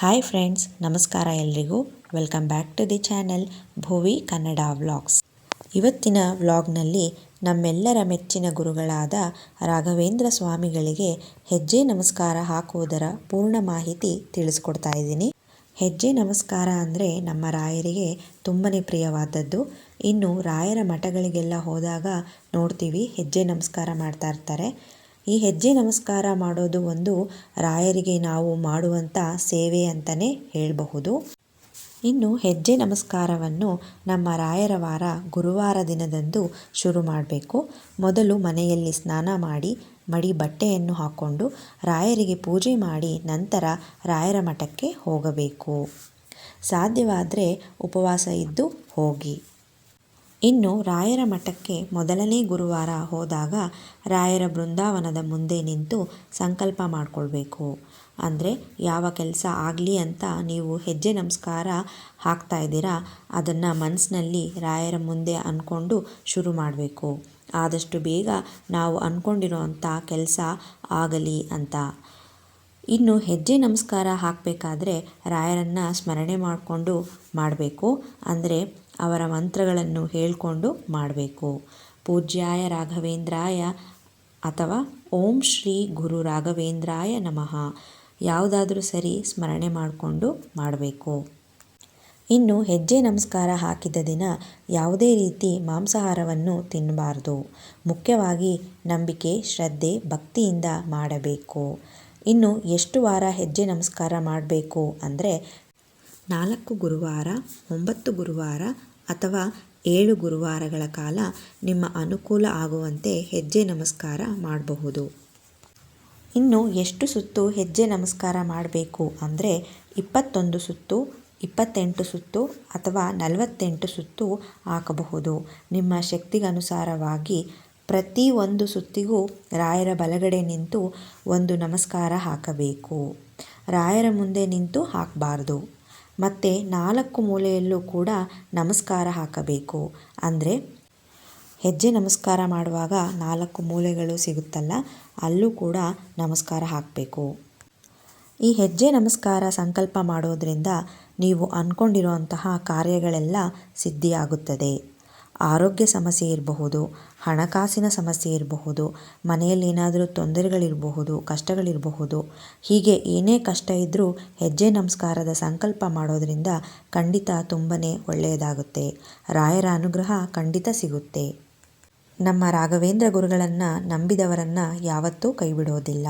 Hi friends ನಮಸ್ಕಾರ ಎಲ್ರಿಗೂ. Welcome back to the channel Bhuvi Kannada vlogs ಇವತ್ತಿನ ವ್ಲಾಗ್ನಲ್ಲಿ ನಮ್ಮೆಲ್ಲರ ಮೆಚ್ಚಿನ ಗುರುಗಳಾದ ರಾಘವೇಂದ್ರ ಸ್ವಾಮಿಗಳಿಗೆ ಹೆಜ್ಜೆ ನಮಸ್ಕಾರ ಹಾಕುವುದರ ಪೂರ್ಣ ಮಾಹಿತಿ ತಿಳಿಸ್ಕೊಡ್ತಾ ಇದ್ದೀನಿ. ಹೆಜ್ಜೆ ನಮಸ್ಕಾರ ಅಂದರೆ ನಮ್ಮ ರಾಯರಿಗೆ ತುಂಬನೇ ಪ್ರಿಯವಾದದ್ದು. ಇನ್ನು ರಾಯರ ಮಠಗಳಿಗೆಲ್ಲ ಹೋದಾಗ ನೋಡ್ತೀವಿ, ಹೆಜ್ಜೆ ನಮಸ್ಕಾರ ಮಾಡ್ತಾ ಇರ್ತಾರೆ. ಈ ಹೆಜ್ಜೆ ನಮಸ್ಕಾರ ಮಾಡೋದು ಒಂದು ರಾಯರಿಗೆ ನಾವು ಮಾಡುವಂಥ ಸೇವೆ ಅಂತಲೇ ಹೇಳಬಹುದು. ಇನ್ನು ಹೆಜ್ಜೆ ನಮಸ್ಕಾರವನ್ನು ನಮ್ಮ ರಾಯರ ವಾರ ಗುರುವಾರ ದಿನದಂದು ಶುರು ಮಾಡಬೇಕು. ಮೊದಲು ಮನೆಯಲ್ಲಿ ಸ್ನಾನ ಮಾಡಿ, ಮಡಿ ಬಟ್ಟೆಯನ್ನು ಹಾಕ್ಕೊಂಡು ರಾಯರಿಗೆ ಪೂಜೆ ಮಾಡಿ ನಂತರ ರಾಯರ ಮಠಕ್ಕೆ ಹೋಗಬೇಕು. ಸಾಧ್ಯವಾದರೆ ಉಪವಾಸ ಇದ್ದು ಹೋಗಿ. ಇನ್ನು ರಾಯರ ಮಠಕ್ಕೆ ಮೊದಲನೇ ಗುರುವಾರ ಹೋದಾಗ ರಾಯರ ಬೃಂದಾವನದ ಮುಂದೆ ನಿಂತು ಸಂಕಲ್ಪ ಮಾಡಿಕೊಳ್ಬೇಕು. ಅಂದರೆ ಯಾವ ಕೆಲಸ ಆಗಲಿ ಅಂತ ನೀವು ಹೆಜ್ಜೆ ನಮಸ್ಕಾರ ಹಾಕ್ತಾ ಇದ್ದೀರಾ, ಅದನ್ನು ಮನಸ್ಸಿನಲ್ಲಿ ರಾಯರ ಮುಂದೆ ಅಂದ್ಕೊಂಡು ಶುರು ಮಾಡಬೇಕು. ಆದಷ್ಟು ಬೇಗ ನಾವು ಅಂದ್ಕೊಂಡಿರೋವಂಥ ಕೆಲಸ ಆಗಲಿ ಅಂತ. ಇನ್ನು ಹೆಜ್ಜೆ ನಮಸ್ಕಾರ ಹಾಕಬೇಕಾದ್ರೆ ರಾಯರನ್ನು ಸ್ಮರಣೆ ಮಾಡಿಕೊಂಡು ಮಾಡಬೇಕು. ಅಂದರೆ ಅವರ ಮಂತ್ರಗಳನ್ನು ಹೇಳಿಕೊಂಡು ಮಾಡಬೇಕು. ಪೂಜ್ಯಾಯ ರಾಘವೇಂದ್ರಾಯ ಅಥವಾ ಓಂ ಶ್ರೀ ಗುರು ರಾಘವೇಂದ್ರಾಯ ನಮಃ. ಯಾವುದಾದ್ರೂ ಸರಿ ಸ್ಮರಣೆ ಮಾಡಿಕೊಂಡು ಮಾಡಬೇಕು. ಇನ್ನು ಹೆಜ್ಜೆ ನಮಸ್ಕಾರ ಹಾಕಿದ ದಿನ ಯಾವುದೇ ರೀತಿ ಮಾಂಸಾಹಾರವನ್ನು ತಿನ್ನಬಾರ್ದು. ಮುಖ್ಯವಾಗಿ ನಂಬಿಕೆ, ಶ್ರದ್ಧೆ, ಭಕ್ತಿಯಿಂದ ಮಾಡಬೇಕು. ಇನ್ನು ಎಷ್ಟು ವಾರ ಹೆಜ್ಜೆ ನಮಸ್ಕಾರ ಮಾಡಬೇಕು ಅಂದರೆ ನಾಲ್ಕು ಗುರುವಾರ, ಒಂಬತ್ತು ಗುರುವಾರ ಅಥವಾ ಏಳು ಗುರುವಾರಗಳ ಕಾಲ ನಿಮ್ಮ ಅನುಕೂಲ ಆಗುವಂತೆ ಹೆಜ್ಜೆ ನಮಸ್ಕಾರ ಮಾಡಬಹುದು. ಇನ್ನು ಎಷ್ಟು ಸುತ್ತು ಹೆಜ್ಜೆ ನಮಸ್ಕಾರ ಮಾಡಬೇಕು ಅಂದರೆ ಇಪ್ಪತ್ತೊಂದು ಸುತ್ತು, ಇಪ್ಪತ್ತೆಂಟು ಸುತ್ತು ಅಥವಾ ನಲವತ್ತೆಂಟು ಸುತ್ತು ಹಾಕಬಹುದು. ನಿಮ್ಮ ಶಕ್ತಿಗನುಸಾರವಾಗಿ ಪ್ರತಿ ಒಂದು ಸುತ್ತಿಗೂ ರಾಯರ ಬಲಗಡೆ ನಿಂತು ಒಂದು ನಮಸ್ಕಾರ ಹಾಕಬೇಕು. ರಾಯರ ಮುಂದೆ ನಿಂತು ಹಾಕಬಾರ್ದು. ಮತ್ತು ನಾಲ್ಕು ಮೂಲೆಯಲ್ಲೂ ಕೂಡ ನಮಸ್ಕಾರ ಹಾಕಬೇಕು. ಅಂದರೆ ಹೆಜ್ಜೆ ನಮಸ್ಕಾರ ಮಾಡುವಾಗ ನಾಲ್ಕು ಮೂಲೆಗಳು ಸಿಗುತ್ತಲ್ಲ, ಅಲ್ಲೂ ಕೂಡ ನಮಸ್ಕಾರ ಹಾಕಬೇಕು. ಈ ಹೆಜ್ಜೆ ನಮಸ್ಕಾರ ಸಂಕಲ್ಪ ಮಾಡೋದ್ರಿಂದ ನೀವು ಅಂದ್ಕೊಂಡಿರುವಂತಹ ಕಾರ್ಯಗಳೆಲ್ಲ ಸಿದ್ಧಿಯಾಗುತ್ತದೆ. ಆರೋಗ್ಯ ಸಮಸ್ಯೆ ಇರಬಹುದು, ಹಣಕಾಸಿನ ಸಮಸ್ಯೆ ಇರಬಹುದು, ಮನೆಯಲ್ಲಿ ಏನಾದರೂ ತೊಂದರೆಗಳಿರಬಹುದು, ಕಷ್ಟಗಳಿರಬಹುದು, ಹೀಗೆ ಏನೇ ಕಷ್ಟ ಇದ್ದರೂ ಹೆಜ್ಜೆ ನಮಸ್ಕಾರದ ಸಂಕಲ್ಪ ಮಾಡೋದರಿಂದ ಖಂಡಿತ ತುಂಬನೇ ಒಳ್ಳೆಯದಾಗುತ್ತೆ. ರಾಯರ ಅನುಗ್ರಹ ಖಂಡಿತ ಸಿಗುತ್ತೆ. ನಮ್ಮ ರಾಘವೇಂದ್ರ ಗುರುಗಳನ್ನು ನಂಬಿದವರನ್ನು ಯಾವತ್ತೂ ಕೈಬಿಡೋದಿಲ್ಲ.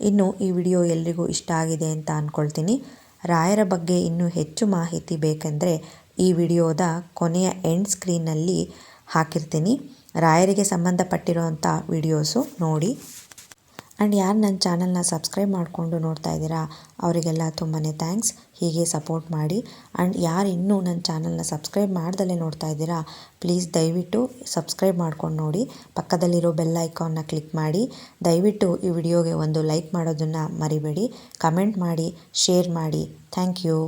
ಇನ್ನು ಈ ವಿಡಿಯೋ ಎಲ್ರಿಗೂ ಇಷ್ಟ ಆಗಿದೆ ಅಂತ ಅಂದ್ಕೊಳ್ತೀನಿ ರಾಯರ ಬಗ್ಗೆ ಇನ್ನೂ ಹೆಚ್ಚು ಮಾಹಿತಿ ಬೇಕೆಂದರೆ ಈ ವಿಡಿಯೋದ ಕೊನೆಯ ಎಂಡ್ ಸ್ಕ್ರೀನಲ್ಲಿ ಹಾಕಿರ್ತೀನಿ. ರಾಯರಿಗೆ ಸಂಬಂಧಪಟ್ಟಿರೋವಂಥ ವಿಡಿಯೋಸು ನೋಡಿ. ಆ್ಯಂಡ್ ಯಾರು ನನ್ನ ಚಾನಲ್ನ ಸಬ್ಸ್ಕ್ರೈಬ್ ಮಾಡಿಕೊಂಡು ನೋಡ್ತಾ ಇದ್ದೀರಾ, ಅವರಿಗೆಲ್ಲ ತುಂಬಾ ಥ್ಯಾಂಕ್ಸ್. ಹೀಗೆ ಸಪೋರ್ಟ್ ಮಾಡಿ. ಆ್ಯಂಡ್ ಯಾರು ಇನ್ನೂ ನನ್ನ ಚಾನಲ್ನ ಸಬ್ಸ್ಕ್ರೈಬ್ ಮಾಡ್ದಲೇ ನೋಡ್ತಾ ಇದ್ದೀರಾ, ಪ್ಲೀಸ್ ದಯವಿಟ್ಟು ಸಬ್ಸ್ಕ್ರೈಬ್ ಮಾಡ್ಕೊಂಡು ನೋಡಿ. ಪಕ್ಕದಲ್ಲಿರೋ ಬೆಲ್ ಐಕಾನ್ನ ಕ್ಲಿಕ್ ಮಾಡಿ. ದಯವಿಟ್ಟು ಈ ವಿಡಿಯೋಗೆ ಒಂದು ಲೈಕ್ ಮಾಡೋದನ್ನು ಮರಿಬೇಡಿ. ಕಮೆಂಟ್ ಮಾಡಿ, ಶೇರ್ ಮಾಡಿ. Thank you.